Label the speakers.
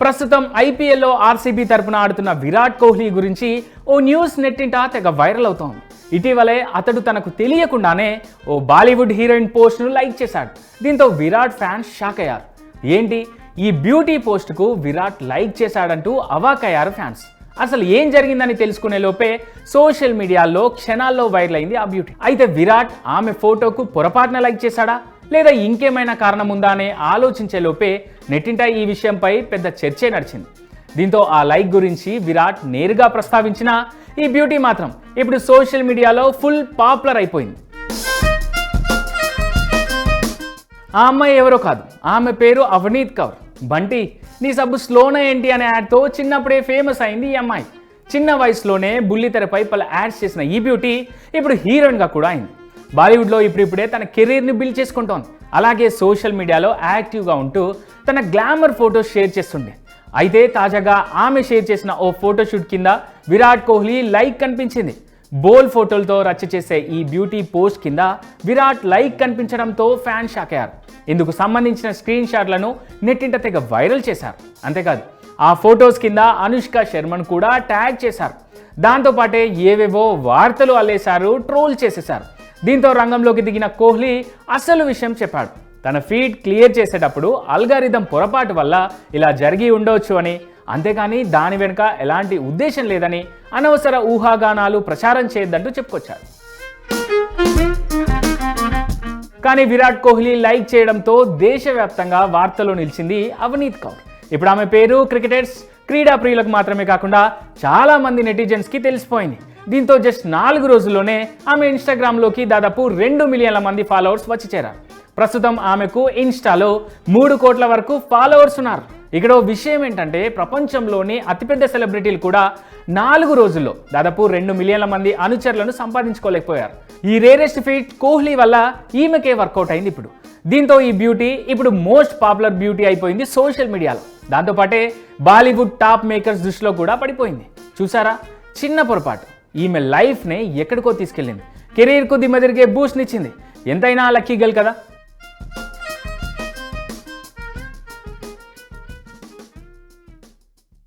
Speaker 1: ప్రస్తుతం ఐపీఎల్లో ఆర్సీబీ తరపున ఆడుతున్న విరాట్ కోహ్లీ గురించి ఓ న్యూస్ నెట్టింట తెగ వైరల్ అవుతోంది. ఇటీవలే అతడు తనకు తెలియకుండానే ఓ బాలీవుడ్ హీరోయిన్ పోస్ట్ను లైక్ చేశాడు. దీంతో విరాట్ ఫ్యాన్స్ షాక్ అయ్యారు. ఏంటి? ఈ బ్యూటీ పోస్ట్కు విరాట్ లైక్ చేశాడంటూ అవాకయ్యారు ఫ్యాన్స్. అసలు ఏం జరిగిందని తెలుసుకునే లోపే సోషల్ మీడియాలో క్షణాల్లో వైరల్ అయింది ఆ బ్యూటీ. అయితే విరాట్ ఆమె ఫోటోకు పొరపాటున లైక్ చేశాడా? లేదా ఇంకేమైనా కారణం ఉందా అనే ఆలోచించే లోపే నెట్టింట ఈ విషయంపై పెద్ద చర్చే నడిచింది. దీంతో ఆ లైక్ గురించి విరాట్ నేరుగా ప్రస్తావించిన ఈ బ్యూటీ మాత్రం ఇప్పుడు సోషల్ మీడియాలో ఫుల్ పాపులర్ అయిపోయింది. ఆ అమ్మాయి ఎవరో కాదు ఆమె పేరు అవనీత్ కౌర్. బంటి నీ సబ్బు స్లోనా ఏంటి అనే యాడ్తో చిన్నప్పుడే ఫేమస్ అయింది ఈ అమ్మాయి. చిన్న వయసులోనే బుల్లితెరపై పలు యాడ్స్ చేసిన ఈ బ్యూటీ ఇప్పుడు హీరోయిన్గా కూడా అయింది. బాలీవుడ్లో ఇప్పుడిప్పుడే తన కెరీర్ని బిల్డ్ చేసుకుంటోంది. అలాగే సోషల్ మీడియాలో యాక్టివ్గా ఉంటూ తన గ్లామర్ ఫొటోస్ షేర్ చేస్తుండే. అయితే తాజాగా ఆమె షేర్ చేసిన ఓ ఫోటోషూట్ కింద విరాట్ కోహ్లీ లైక్ కనిపించింది. బోల్ ఫోటోలతో రచ్చ చేసే ఈ బ్యూటీ పోస్ట్ కింద విరాట్ లైక్ కనిపించడంతో ఫ్యాన్ షాక్ అయ్యారు. ఇందుకు సంబంధించిన స్క్రీన్ షాట్లను నెట్టింట తెగ వైరల్ చేశారు. అంతేకాదు ఆ ఫొటోస్ కింద అనుష్క శర్మను కూడా ట్యాగ్ చేశారు. దాంతోపాటే ఏవేవో వార్తలు అల్లేశారు ట్రోల్ చేసేశారు. దీంతో రంగంలోకి దిగిన కోహ్లీ అసలు విషయం చెప్పాడు. తన ఫీడ్ క్లియర్ చేసేటప్పుడు అల్గారిథం పొరపాటు వల్ల ఇలా జరిగి ఉండవచ్చు అని. అంతేకాని దాని వెనుక ఎలాంటి ఉద్దేశం లేదని అనవసర ఊహాగానాలు ప్రచారం చేయొద్దంటూ చెప్పుకొచ్చాడు. కానీ విరాట్ కోహ్లీ లైక్ చేయడంతో దేశవ్యాప్తంగా వార్తల్లో నిలిచింది అవనీత్ కౌర్. ఇప్పుడు ఆమె పేరు క్రికెటర్స్ క్రీడా ప్రియులకు మాత్రమే కాకుండా చాలా మంది నెటిజన్స్కి తెలిసిపోయింది. దీంతో జస్ట్ నాలుగు రోజుల్లోనే ఆమె ఇన్స్టాగ్రామ్లోకి దాదాపు రెండు మిలియన్ల మంది ఫాలోవర్స్ వచ్చి చేరారు. ప్రస్తుతం ఆమెకు ఇన్స్టాలో మూడు కోట్ల వరకు ఫాలోవర్స్ ఉన్నారు. ఇక్కడ విషయం ఏంటంటే ప్రపంచంలోని అతిపెద్ద సెలబ్రిటీలు కూడా నాలుగు రోజుల్లో దాదాపు రెండు మిలియన్ల మంది అనుచరులను సంపాదించుకోలేకపోయారు. ఈ రేరెస్ట్ ఫీట్ కోహ్లీ వల్ల ఈమెకే వర్కౌట్ అయింది ఇప్పుడు. దీంతో ఈ బ్యూటీ ఇప్పుడు మోస్ట్ పాపులర్ బ్యూటీ అయిపోయింది సోషల్ మీడియాలో. దాంతోపాటే బాలీవుడ్ టాప్ మేకర్స్ దృష్టిలో కూడా పడిపోయింది. చూసారా? చిన్న పొరపాటు. ఈమె లైఫ్ని ఎక్కడికో తీసుకెళ్ళింది. కెరీర్కు దిమ్మ తిరిగే బూస్ట్నిచ్చింది. ఎంతైనా లక్కీ గల్ కదా.